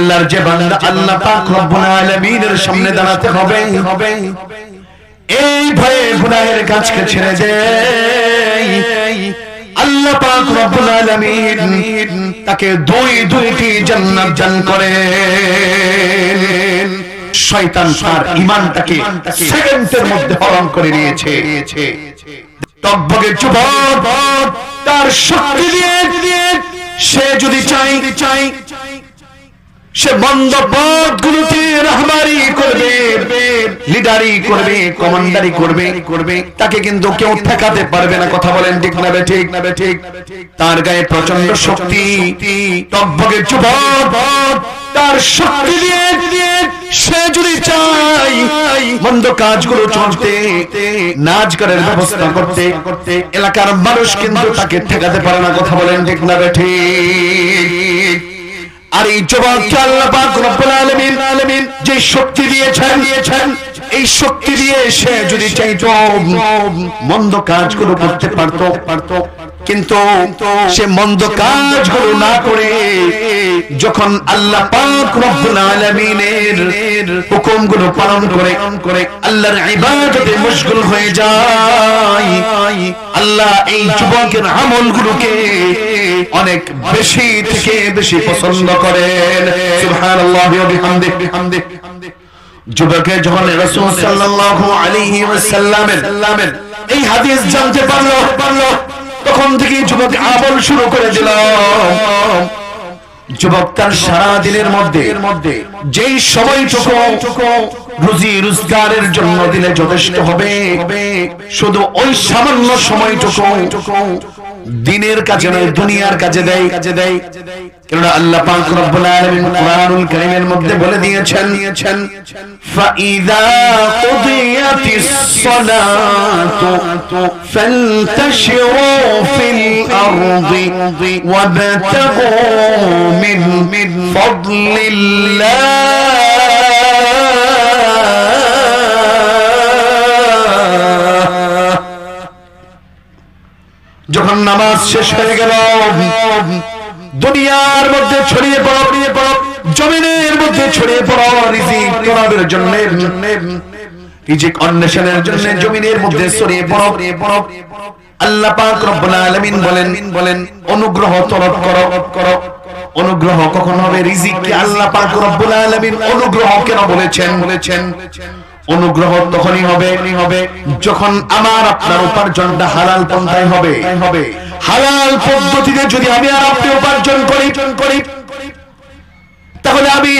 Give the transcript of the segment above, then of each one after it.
আল্লাহর যে বান্দা আল্লাহ পাক রব্বুল আলামিনের সামনে দাঁড়াতে হবে। এই ভয়ে গুনাহের কাজকে ছেড়ে দেয় আল্লাহ পাক রব্বুল আলামিন তাকে দুই দুইটি জান্নাত দান করেন। শয়তান তার ঈমানটাকে সেকেন্ডের মধ্যে হরণ করে নিয়েছে। টকবগে যুবক তার শক্তি দিয়ে সে যদি চাই চাই সে বন্ধ পথ গুলোতে রাহবারি করবে, লিডারি করবে, কমান্ডারি করবে করবে তাকে কিন্তু কেউ ঠেকাতে পারবে না। কথা বলেন ঠিক না বে ঠিক? না বে ঠিক তার গায়ে প্রচণ্ড শক্তি, টকবগে যুবক, তার শক্তি দিয়ে সে যদি চাই মন্দ কাজগুলো চলতে নাচ করার ব্যবস্থা করতে করতে, এলাকার মানুষ কিন্তু তাকে ঠেকাতে পারে না। কথা বলেন ঠিক না বে ঠিক? আর এই যুবককে আল্লাহ পাক রব্বুল আলামিন আলামিন যে শক্তি দিয়েছেন দিয়েছেন এই শক্তি দিয়ে সে যদি চাইতো, মন্দ কাজগুলো করতে পারতো পারতো। কিন্তু সে মন্দ কাজগুলো না করে যখন আল্লাহ পাক রব্বুল আলামিনের হুকুমগুলো পালন করে করে আল্লাহর ইবাদতে মশগুল হয়ে যায়, আল্লাহ এই যুবকের আমলগুলোকে অনেক বেশি থেকে বেশি পছন্দ করেন। সুবহানাল্লাহি ওয়া বিহামদিহি। বিহামদিহি যুবকে যখন রাসূল সাল্লাল্লাহু আলাইহি ওয়াসাল্লামের এই হাদিস জানতে পারল পারল তখন থেকে যুবক আবল শুরু করে দিল। যুবক তার সারা দিনের মধ্যে যেই সময়টুকু রুজি রোজগারের জন্য দিলে যথেষ্ট হবে। শুধু ওই সামান্য সময়টুকু দিনের কাজে নয়, দুনিয়ার কাজে দেয়। কাজে দেয় কেননা আল্লাহ পাক রব্বুল আলামিন কোরআনুল মধ্যে বলে দিয়েছেন দিয়েছেন ফাইদা কুদিয়াতিস সালাতু ফান্তাশিরু ফিল আরদি ওয়াবতাগু মিন ফাদলিল্লাহ। যখন নামাজ শেষ হয়ে গেল, দুনিয়ার মধ্যে ছড়িয়ে পড়ো পড়ো, জমিনের মধ্যে ছড়িয়ে পড়ো রিজিক তলবের জন্য। রিজিক অন্বেষণের জন্য জমিনের মধ্যে ছড়িয়ে আল্লাহ পাক রব্বুল আলামিন বলেন বলেন অনুগ্রহ তলব করো করো অনুগ্রহ কখন হবে? রিজিককে আল্লাহ পাক রব্বুল আলামিন অনুগ্রহ কেন বলেছেন বলেছেন? অনুগ্রহ তখনই হবে হবে যখন আমার আপনার উপার্জনটা হালাল পন্থায় হবে। হালাল পদ্ধতিতে যদি আমি আর আপনি উপার্জন করি করি তাহলে আমি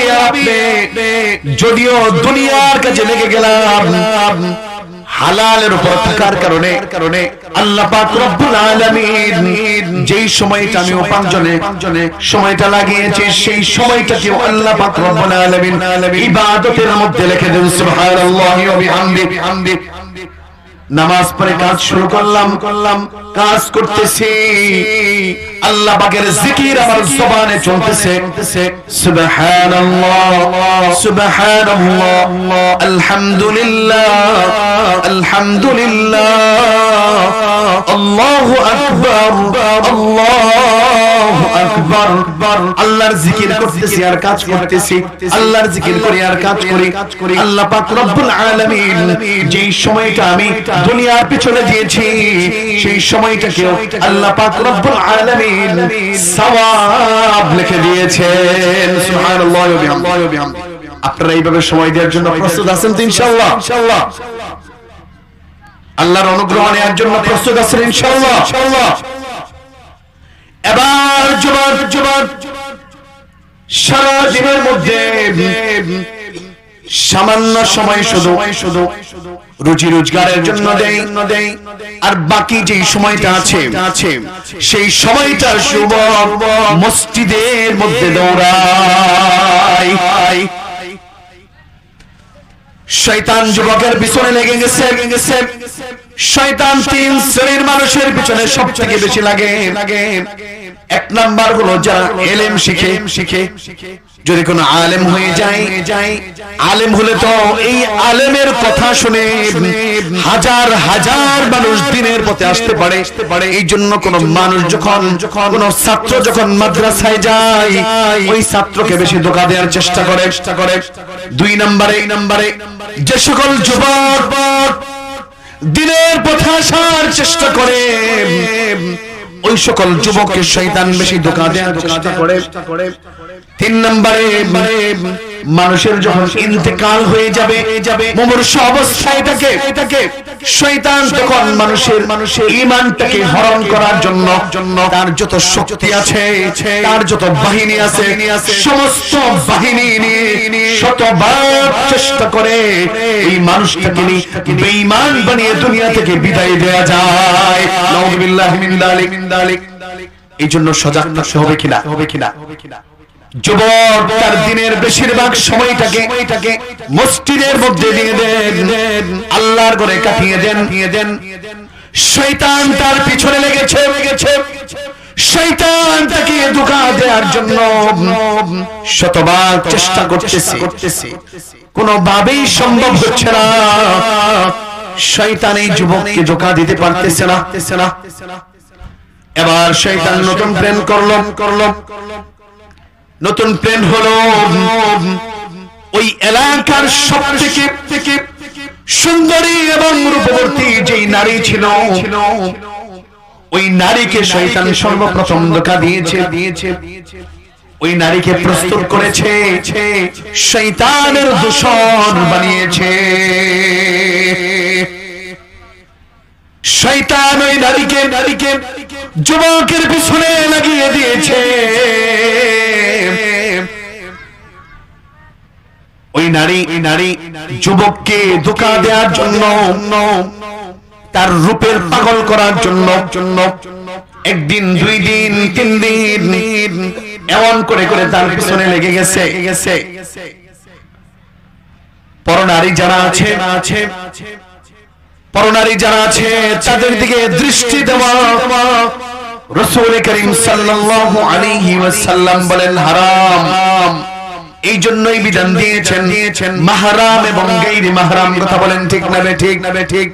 যদিও দুনিয়ার কাছে লেগে গেলাম হালালের উপর থাকার কারণে কারণে আল্লাহ পাক রব্বুল আলামিন যেই সময়টা আমি উপার্জনে সময়টা লাগিয়েছি সেই সময়টাকে আল্লাহ পাক রব্বুল আলামিন ইবাদতের মধ্যে লিখে দেন সুবহানাল্লাহি ওয়া বিহামদি। নামাজ পড়ে কাজ শুরু করলাম করলাম কাজ করতেছি। আল্লাহ পাকের জিকির আমার জবানে চলতেছে। সুবহানাল্লাহ সুবহানাল্লাহ, আলহামদুলিল্লাহ আলহামদুলিল্লাহ, আল্লাহু আকবার আল্লাহু আকবার। আল্লাহর জিকির করতেছি আর কাজ করতেছি। আল্লাহর জিকির করি আর কাজ করি। আল্লাহ পাক রব্বুল আলামিন যেই সময়টা আমি দুনিয়ার পিছনে দিয়েছি, সেই সময়টাকেও আল্লাহ পাক রব্বুল আলামিন সওয়াব লিখে দিয়েছেন। সুবহানাল্লাহি ওয়া বিহামদিহি। আপনারা এইভাবে সময় দেওয়ার জন্য প্রস্তুত আছেন তো ইনশাআল্লাহ? ইনশাআল্লাহ। আল্লাহর অনুগ্রহ নেওয়ার জন্য প্রস্তুত আছেন ইনশাআল্লাহ? ইনশাআল্লাহ। এবার জবান জবান সারা দিনের মধ্যে সামান্য সময় শুধু শুধু রুজি রোজগারের জন্য আর বাকি যে সময়টা আছে আছে সেই সময়টা শুভ মসজিদের মধ্যে দৌড়ায়। শয়তান যুবকের পিছনে লেগে গেছে। শয়তান তিন শ্রেণির মানুষের পিছনে সব থেকে বেশি লাগে। লাগে এক নাম্বার হলো যারা এলেম শিখে শিখে। যদি কোনো আলেম হয়ে যায় আলেম হলে তো এই আলেমের কথা শুনে হাজার হাজার মানুষ দিনের পথে আসতে পারে। এই জন্য কোন মানুষ যখন কোন ছাত্র যখন মাদ্রাসায় যায় ওই ছাত্রকে বেশি ধোকা দেওয়ার চেষ্টা করে। চেষ্টা করে। দুই নম্বরে এই নম্বরে যে সকল যুবক দিনের পথে আসার চেষ্টা করে ওই সকল যুবকের শয়তান বেশি ধোকা দেওয়ার চেষ্টা করে। তিন নম্বরে মানুষের যখন ইন্তেকাল হয়ে যাবে যাবে মুমূর্ষ অবস্থায় থাকে থাকে শয়তান তখন মানুষের মানুষের ঈমানটাকে হরণ করার জন্য জন্য তার যত শক্তি আছে তার যত বাহিনী আছে সমস্ত বাহিনী নিয়ে শতবার চেষ্টা করে এই মানুষটাকে বেঈমান বানিয়ে দুনিয়া থেকে বিদায় দেয়া যায়। নাউযুবিল্লাহি মিন যালিক এই জন্য সজাগ থাকতে হবে কিনা? হবে কিনা হবে কিনা? যুবক, তার দিনের বেশিরভাগ সময়টাকে মসজিদের মধ্যে দিয়ে দেন। আল্লাহর কাটিয়ে দেন দেন। শয়তান তার পিছনে লেগেছে। লেগেছে শয়তান তাকে দেওয়ার জন্য শতবার চেষ্টা করতেছে। কোনোভাবেই সম্ভব হচ্ছে না। শয়তান এই যুবককে ধোঁকা দিতে পারতেছে না। এবার শয়তান নতুন প্রেম করল করল। নতুন প্রেম হলো ওই এলাকার সব থেকে সুন্দরী এবং রূপবর্তী যেই নারী ছিল, ওই নারীকে শয়তান সর্বপ্রথম ধোকা দিয়েছে। দিয়েছে ওই নারীকে প্রস্তুত করেছে শৈতানের দূষণ বানিয়েছে। শৈতান ওই নারীকে নারীকে যুবকের পিছনে লাগিয়ে দিয়েছে। ওই নারী ওই নারী যুবককে ধোকা দেওয়ার জন্য, তার রূপের পাগল করার জন্য জন্য একদিন, দুই দিন, তিন দিন, এমন করে করে তার পিছনে লেগে গেছে। গেছে পরনারী যারা আছে আছে, পরনারী যারা আছে, তাদের দিকে দৃষ্টি দেওয়া। রসুল করিম সাল্লাল্লাহু আলাইহি ওয়াসাল্লাম বলেন, হারাম। এই জন্যই বিধান দিয়েছেন। মাহারাম এবং গাইরি মাহারাম কথা বলেন ঠিক না বে ঠিক না বে ঠিক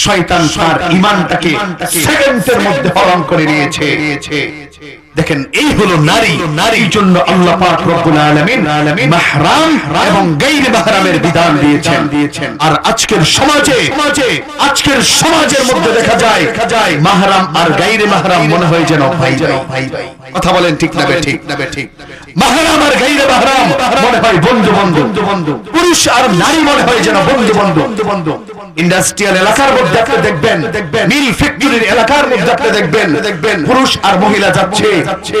শয়তান তার ইমানটাকে সেকেন্ডের মধ্যে হরণ করে নিয়েছে। দেখেন এই হলো নারী। নারীর জন্য আল্লাহ পাক রব্বুল আলামিন মাহরাম এবং গায়রে মাহরামের বিধান দিয়েছেন। আর আজকের সমাজে আজকের সমাজের মধ্যে দেখা যায় দেখা যায়। মাহরাম আর গায়রে মাহরাম মনে হয় যেন ভাই। যেন ভাই। ভাই কথা বলেন ঠিক না ঠিক না ঠিক মনে পুরুষ আর মহিলা যাচ্ছে,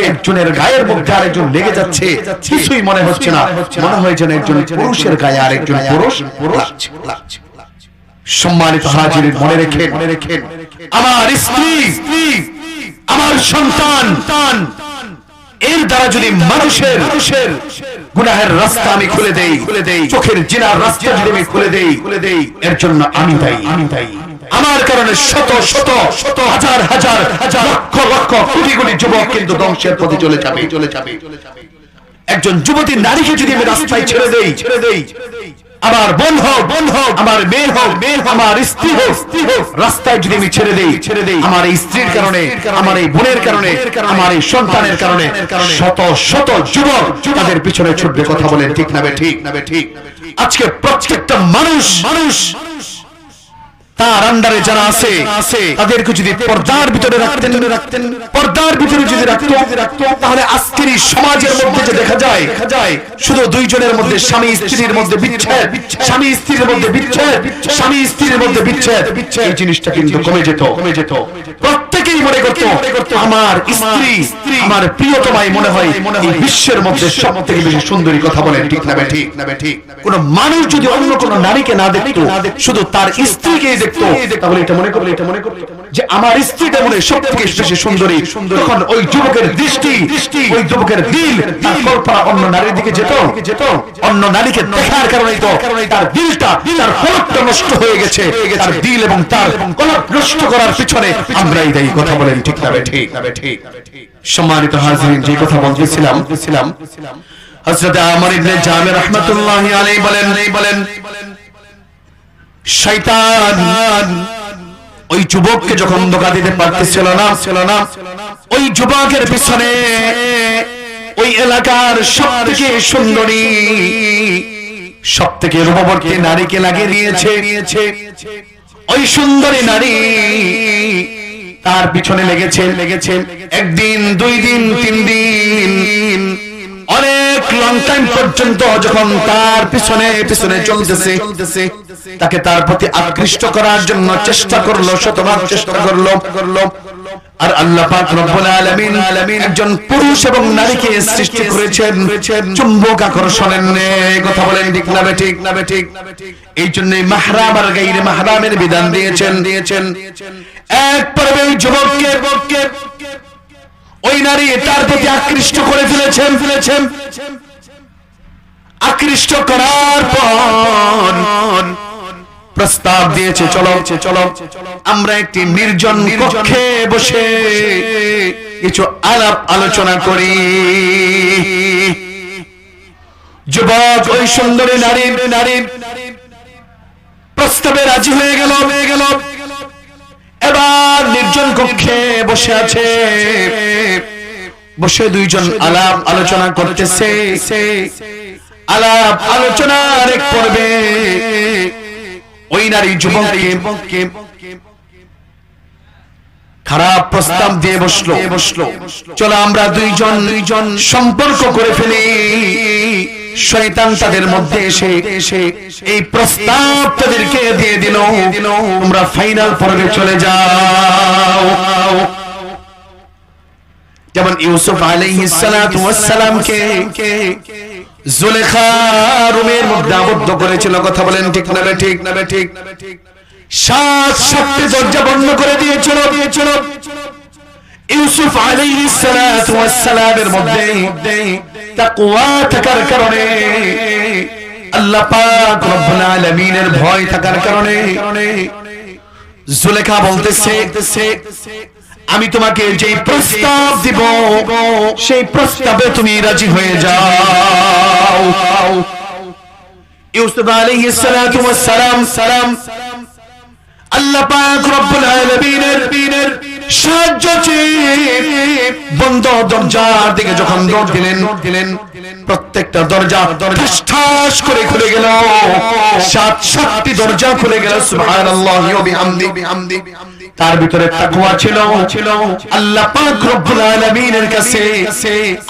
একজনের গায়ের মধ্যে আরেকজন লেগে যাচ্ছে, কিছুই মনে হচ্ছে না। মনে হয় যেন একজন পুরুষের গায়ে আরেকজন পুরুষ লাগছে। লাগছে সম্মানিত হাজির, মনে রেখে মনে রেখে আমার স্ত্রী, আমার সন্তান এর দ্বারা যদি মানুষের মানুষের গুনাহের রাস্তা আমি খুলে দেই খুলে দেই চোখের জিনার রাস্তা যদি আমি খুলে দেই খুলে দেই এর জন্য আমি দায়ী। আমি দায়ী আমার কারণে শত শত শত হাজার হাজার হাজার লক্ষ লক্ষ কোটি কোটি যুবক কিন্তু ধ্বংসের পথে চলে যাবে। চলে যাবে একজন যুবতী নারীকে যদি আমি রাস্তায় ছেড়ে দেই ছেড়ে দেই আমার বোন হোক বোন হোক আমার মেয়ে হোক মেয়ে আমার স্ত্রী হোক স্ত্রী হোক রাস্তায় যদি আমি ছেড়ে দেই ছেড়ে দেই আমার এই স্ত্রীর কারণে আমার এই বোনের কারণে আমার এই সন্তানের কারণে শত শত যুবক তাদের পিছনে ছুটবে কথা বলেন ঠিক না বে ঠিক না বে ঠিক। আজকে প্রত্যেকটা মানুষ মানুষ তার আন্ডারে যারা আছে তাদেরকে যদি পর্দার ভিতরে রাখতেন রাখতেন পর্দার ভিতরে যদি রাখতো রাখতো তাহলে আজকের এই সমাজের মধ্যে যে দেখা যায় দেখা যায় শুধু দুইজনের মধ্যে স্বামী স্ত্রীর মধ্যে বিচ্ছেদ স্বামী স্ত্রীর মধ্যে বিচ্ছেদ স্বামী স্ত্রীর মধ্যে বিচ্ছেদ এই জিনিসটা কিন্তু কমে যেত। কমে যেত। প্রত্যেকেই মনে করতো আমার স্ত্রী আমার প্রিয়তমাই মনে হয় এই বিশ্বের মধ্যে সব থেকে বেশি সুন্দরী কথা বলেন ঠিক না ঠিক না ঠিক। কোন মানুষ যদি অন্য কোন নারীকে না দেখতো শুধু তার স্ত্রীকে দেখতো তাহলে এটা মনে করলে এটা মনে করলে যে আমার স্ত্রীটা মনে সব থেকে বেশি সুন্দরী। তখন ওই যুবকের দৃষ্টি ওই যুবকের দিল তার কল্পনা অন্য নারীর দিকে যেত যেত। অন্য নারীকে দেখার কারণেই তো তার দিলটা তার কলপটা নষ্ট হয়ে গেছে তার দিল এবং তার কলপ নষ্ট করার পিছনে আমরাই দায়ী। কথা বলেন, ঠিক না ঠিক ঠিক। সম্মানিত হাজিরিন, যে কথা বলতেছিলাম, হযরত আমর ইবনে জামির রাহমাতুল্লাহি আলাইহি বলেন বলেন শয়তান ওই যুবককে যখন ধোকা দিতে পারতেছিল না ছিল না ওই যুবকের পিছনে ওই এলাকার সব থেকে সুন্দরী সব থেকে রূপবর্তী নারীকে লাগিয়ে দিয়েছে। ওই সুন্দরী নারী তার পিছনে লেগেছে লেগেছে। একদিন, দুই দিন, তিন দিন। অনেক লং টাইম পর্যন্ত যখন তার পিছনে পিছনে চলতেছে, তাকে তার প্রতি আকৃষ্ট করার জন্য চেষ্টা করল, শতভাগ চেষ্টা করল। করল আর আল্লাহ পাক রব্বুল আলামিন আলামিন একজন পুরুষ এবং নারীকে সৃষ্টি করেছেন। চুম্বক আকর্ষণের কথা বলেন ঠিক না ঠিক না ঠিক? এই জন্য মাহরাম আর গাইরে মাহরামের বিধান দিয়েছেন দিয়েছেন। এক পর্বে ওই যুবককে যুবককে ওই নারী তার প্রতি আকৃষ্ট করে ফেলেছেন ফেলেছেন আকৃষ্ট করার পর প্রস্তাব দিয়েছে চলো চলো আমরা একটি নির্জন কক্ষে বসে কিছু আলাপ আলোচনা করি যুবক ওই সুন্দরী নারী নারী প্রস্তাবে রাজি হয়ে গেল হয়ে গেল এবার নির্জন কক্ষে বসে আছে। বসে দুইজন আলাপ আলোচনা করতেছে। আলাপ আলোচনার এক পর্বে ওই নারী যুবককে খারাপ প্রস্তাব দিয়ে বসল। বসল। চলো আমরা দুইজন দুইজন সম্পর্ক করে ফেলি। শয়তান তাদের মধ্যে এসে এসে এই প্রস্তাব তাদেরকে দিয়ে দিল। তোমরা ফাইনাল পর্বে চলে যাও। যেমন ইউসুফ আলাইহিস সালামকে জুলেখা রুমের মধ্যে আবদ্ধ করেছিল। কথা বলেন ঠিক না ঠিক না বে ঠিক। সাত সাতটি দরজা বন্ধ করে দিয়েছিল দিয়েছিল ইউসুফ ওয়াস সালামের মধ্যে তাকওয়া থাকার কারণে, আল্লাহ পাক রব্বুল আলামিনের ভয় থাকার কারণে জুলেখা বলতেছে, আমি তোমাকে যে প্রস্তাব দিব, সেই প্রস্তাবে তুমি রাজি হয়ে যাও। ইউসুফ ওয়াস সালাম সালাম আল্লাহ পাক রব্বুল আলামিনের সাহায্য বন্ধ দরজার দিকে যখন দৌড় দিলেন দিলেন, প্রত্যেকটা দরজা ঠাস করে খুলে গেল। সাত সাতটি দরজা খুলে গেল, সুবহানাল্লাহি ওয়া বিহামদি বিহামদি। তার ভিতরে তাকওয়া ছিল। ছিল আল্লাহ পাক রব্বুল আলামিনের কাছে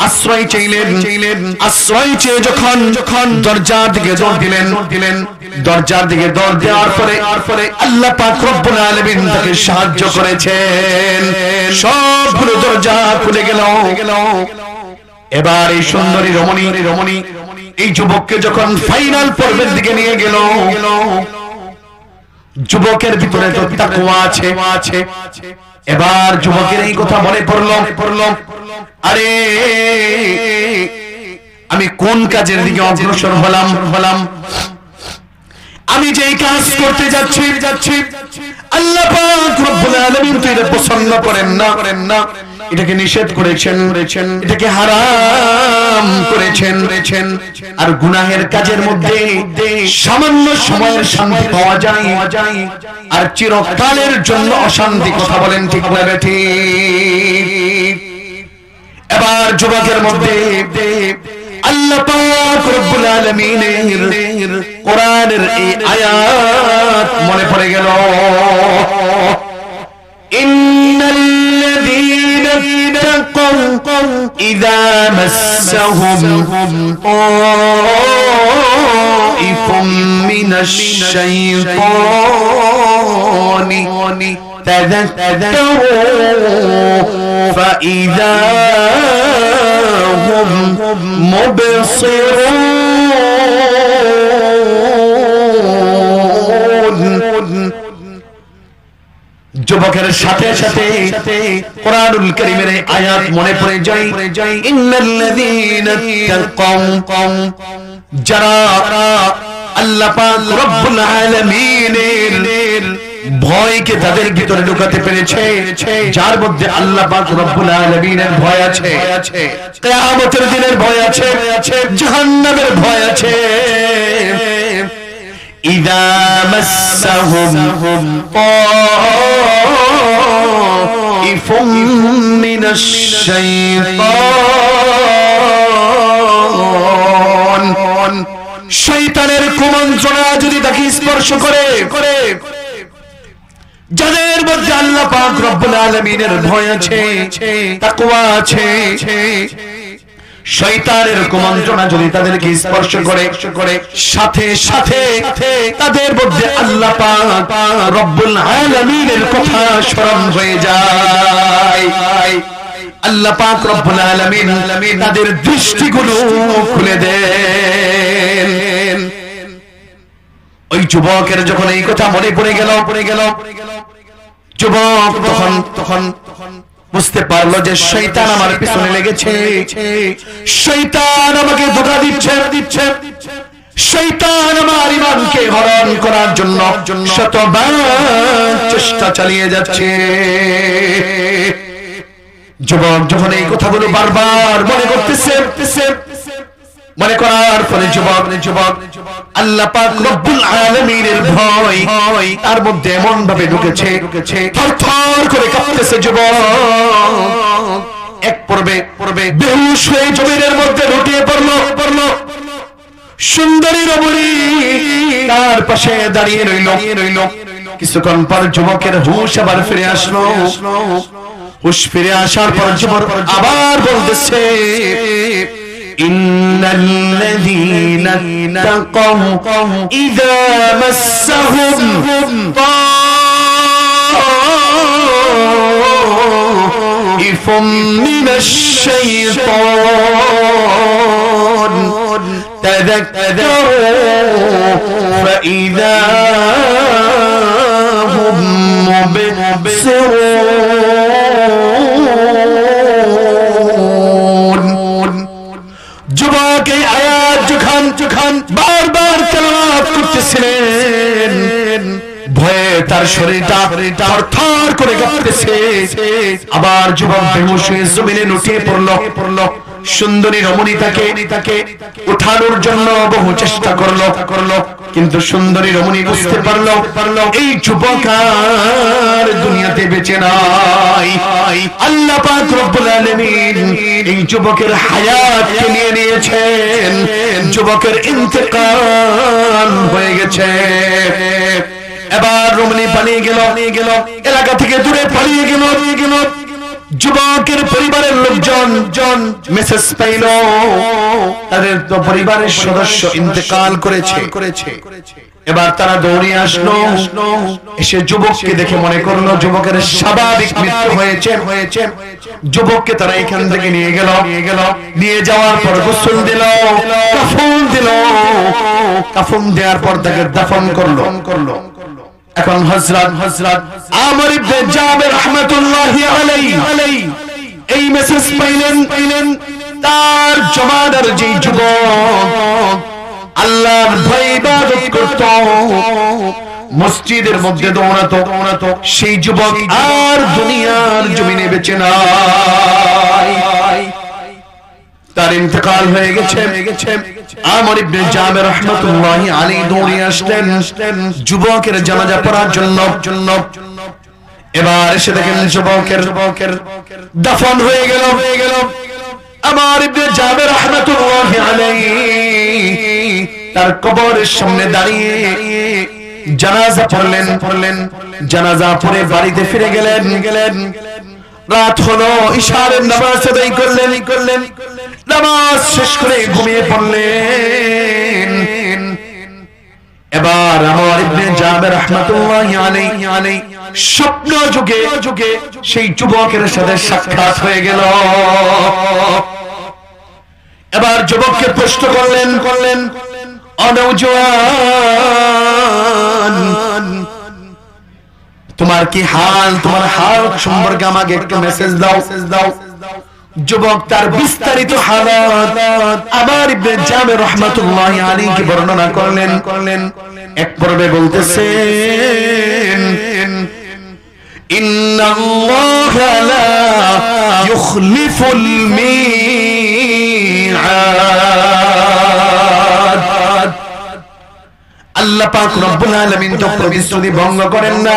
আশ্রয় চাইলেন। চাইলেন আশ্রয় চেয়ে যখন যখন দরজার দিকে দৌড় দিলেন দিলেন দরজার দিকে দৌড় দেওয়ার পরে পরে আল্লাহ পাক রব্বুল আলামিন তাকে সাহায্য করেছেন। সবগুলো দরজা খুলে গেল। এবার এই সুন্দরী রমণী রমণী এই যুবককে যখন ফাইনাল পর্বের দিকে নিয়ে গেল যুবকের ভিতরে তো তাকওয়া আছে আছে এবার যুবকের এই কথা মনে পড়ল পড়ল। আরে আমি কোন কাজের দিকে অগ্রসর হলাম? হলাম আমি যেই কাজ করতে যাচ্ছি যাচ্ছি আল্লাহ পাক রব্বুল আলামিন তো এটা পছন্দ করেন না করেন না। এটাকে নিষেধ করেছেন করেছেন। এটাকে হারাম করেছেন। করেছেন। আর গুনাহের কাজের মধ্যে সামান্য সময়ের শান্তি পাওয়া যায়। আর চিরকালের জন্য অশান্তি কথা বলেন ঠিক না ঠিক এবার যুবকের মধ্যে আল্লাহ পাক রব্বুল আলামিনের কোরআনের এই আয়াত মনে পড়ে গেল। ইন্নাল্লাযীনা اتقوا إذا مسهم طائف من الشيطان تذكروا فإذا هم مبصرون. যুবকের সাথে সাথে কোরআনুল কারীমের আয়াত মনে পড়ে যায়, ইন্নাল্লাযীনা তাকাউ যারা আল্লাহ পাক রব্বুল আলামিনের ভয়কে তাদের ভিতরে ঢুকাতে পেরেছে, যার মধ্যে আল্লাহ পাক রব্বুল আলামিনের ভয় আছে, কিয়ামতের দিনের ভয় আছে, জাহান্নামের ভয় আছে। শৈতানের কুমন্ত্রণা যদি তাকে স্পর্শ করে করে, যাদের মধ্যে আল্লাহ পাক রব্বুল আলামিনের ভয় আছে, তাকওয়া আছে শয়তানের কুমন্ত্রণা যদি তাদেরকে স্পর্শ করে করে সাথে সাথে তাদের মধ্যে আল্লাহ রব্বুল আলামিনের কথা স্মরণ হয়ে যায়। আল্লাহ পাক রব্বুল আলামিন তাদের দৃষ্টিগুলো খুলে দেন। ওই যুবকের যখন এই কথা মনে পড়ে গেল পড়ে গেল, যুবক তখন তখন বুঝতে পারল যে শৈতান আমার পিছনে লেগেছে। শৈতান আমাকে ধোকা দিচ্ছে। দিচ্ছে শৈতান আমার ইমানকে হরণ করার জন্য শতবার চেষ্টা চালিয়ে যাচ্ছে। যুবক যখন এই কথাগুলো বারবার মনে করতেছে মনে করার পরে যুবক যুবক, আল্লাহ পাক রব্বুল আলামিনের ভয়, তার মধ্যে এমন ভাবে ঢুকেছে ঢুকেছে থরথর করে কাঁপতেছে যুবক। এক পর্বে পর্বে বেহুশ হয়ে জমিনের মধ্যে ঢুকিয়ে পড়ল পড়ল। সুন্দরী রমণী তার পাশে দাঁড়িয়ে রইল রইল। কিছুক্ষণ পর যুবকের হুশ আবার ফিরে আসলো। হুশ ফিরে আসার পর যুবক আবার বলতেছে إن الذين اتقوا إذا مسهم طائف من الشيطان. تذكروا فإذا هم مبصرون. এই আয়াত যখন যখন বারবার তেলাওয়াত করতেছিলেন, ভয়ে তার শরীরটা থরথর করে কাঁপতেছে। আবার যুবক বেহুশ জমিনে লুটিয়ে পড়ল পড়ল। সুন্দরী রমণী তাকে উঠানোর জন্য বহু চেষ্টা করল। করল কিন্তু সুন্দরী রমণী বুঝতে পারল পারল এই যুবক দুনিয়াতে বেঁচে নাই। আল্লাহ এই যুবকের হায়াতকে নিয়ে নিয়েছেন। যুবকের হয়ে গেছে। এবার রমণী পালিয়ে গেল গেল এলাকা থেকে দূরে পালিয়ে গেল গেল। যুবকের পরিবারের লোকজন জন মেসেজ পাইল তাদের তো পরিবারের সদস্য ইন্তেকাল করেছে। করেছে এবার তারা দৌড়িয়ে আসলো এসে যুবককে দেখে মনে করল যুবকের স্বাভাবিক মৃত্যু হয়েছে। হয়েছে যুবককে তারা এখান থেকে নিয়ে গেল। নিয়ে গেল নিয়ে যাওয়ার পর গোসল দিল কাফন দিল। কাফন দেওয়ার পর তাকে দাফন করল করল। এখন হযরত আমর ইবনে রাহমাতুল্লাহি আলাইহি এই মেসেজ পাইলেন পাইলেন তার জমানার যে যুবক, আল্লাহর ভয় ইবাদত করত, মসজিদের মধ্যে দৌড়াতো দৌড়াতো, সেই যুবক আর দুনিয়ার জমিনে বেঁচে নাই। তার ইন্তেকাল হয়ে গেছে। আমর ইবনে জাবের রাহমাতুল্লাহি আলাইহি দৌড়ে আসলেন। যুবকের জানাজা পড়ার জন্য। জন্য এবার এসে দেখেন যুবকের যুবকের দাফন হয়ে গেল। হয়ে গেল আমার ইবনে জাবের রাহমাতুল্লাহি আলাইহি তার কবরের সামনে দাঁড়িয়ে জানাজা পড়লেন। পড়লেন জানাজা পড়ে বাড়িতে ফিরে গেলেন। গেলেন রাত হলো, ইশারের নামাজ আদায় করলেন করলেন। নামাজ শেষ করে ঘুমিয়ে পড়লেন। এবার আমার ইবনে জাবের রাহমাতুল্লাহি আলাইহি আলাইহি স্বপ্ন যুগে যুগে সেই যুবকের সাথে সাক্ষাৎ হয়ে গেল। এবার যুবককে প্রশ্ন করলেন করলেন অনৌজওয়ান তোমার কি হাল, তোমার হাল সম্পর্কে আমাকে একটু মেসেজ দাও দাও। যুবক তার বিস্তারিত হালত আবার জামে বর্ণনা করলেন। এক পর্বে আল্লাহ পাক রব্বুল তো প্রতিশ্রুতি ভঙ্গ করেন না।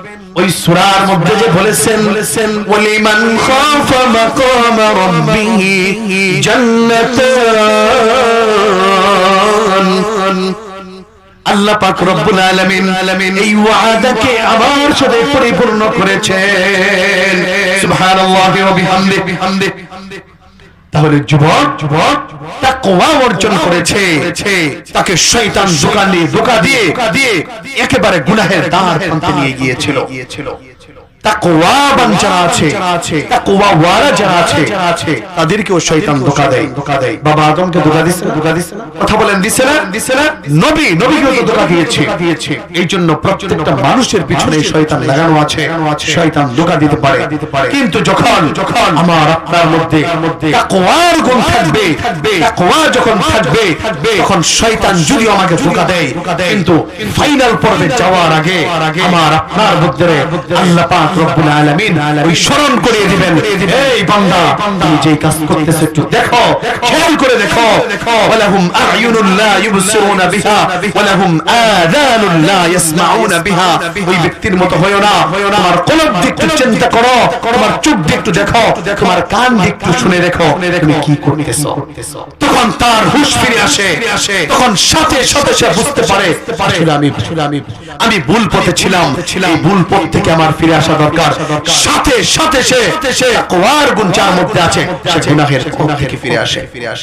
ওই সূরার মধ্যে যে বলেছেন ওয়ালিমান খাফা মাকাম রাব্বিহি জান্নাতান। আল্লাহ পাক রব্বুল আলামিন আলামিন এই ওয়াদাকে আমার সাথে পরিপূর্ণ করেছেন। সুবহানাল্লাহি ওয়া বিহামদিহি। তাহলে যুবক যুবক তাকওয়া অর্জন করেছে। তাকে শয়তান ধোঁকা দিয়ে ধোঁকা দিয়ে দিয়ে একেবারে গুনাহের দ্বার প্রান্তে নিয়ে গিয়েছিল। তাকওয়াবান যারা আছে তাকওয়া যারা আছে তাদেরকেও শয়তান ধোঁকা দেয়। ধোঁকা দেয়। বাবা আদমকে ধোঁকা দিছে ধোঁকা দিছে কথা বলেন দিছে না? দিছে না? নবী নবীকেও তো ধোঁকা দিয়েছে। দিয়েছে। এই জন্য প্রত্যেকটা মানুষের পিছনে শয়তান লাগানো আছে। শয়তান ধোঁকা দিতে পারে। কিন্তু যখন যখন আমার আপনার মধ্যে তাকওয়ার গুণ থাকবে তাকওয়া যখন থাকবে তখন শয়তান যদি আমাকে ধোঁকা দেয় কিন্তু ফাইনাল পর্বে যাওয়ার আগে আমার আপনার মধ্যে আল্লাহ পাক রব্বুল আলামিন ওই স্মরণ করিয়ে দিবেন। এই বান্দা তুমি যে কাজ করতেছো একটু দেখো খেয়াল করে দেখো। ওয়ালাহুম আ'য়ুনুন লা ইউবসিরুনা বিহা ওয়ালাহুম আযানুন লা ইয়াসমাউনা বিহা। ওই ব্যক্তির মতো হয়ো না। তোমার কলব একটু চিন্তা করো। তোমার চোখ দিক একটু দেখো। তোমার কান দিক একটু শুনে দেখো। তুমি কি করতেছো? তখন তার হুশ ফিরে আসে, তখন সাথে সাথে সে বুঝতে পারে আমি আমি ভুল পথে ছিলাম ছিলাম ভুল পথ থেকে আমার ফিরে আসা দরকার। সাথে সাথে সে কোয়ার গুণ যার মধ্যে আছে, সে গুনাহের থেকে ফিরে আসে ফিরে আসে।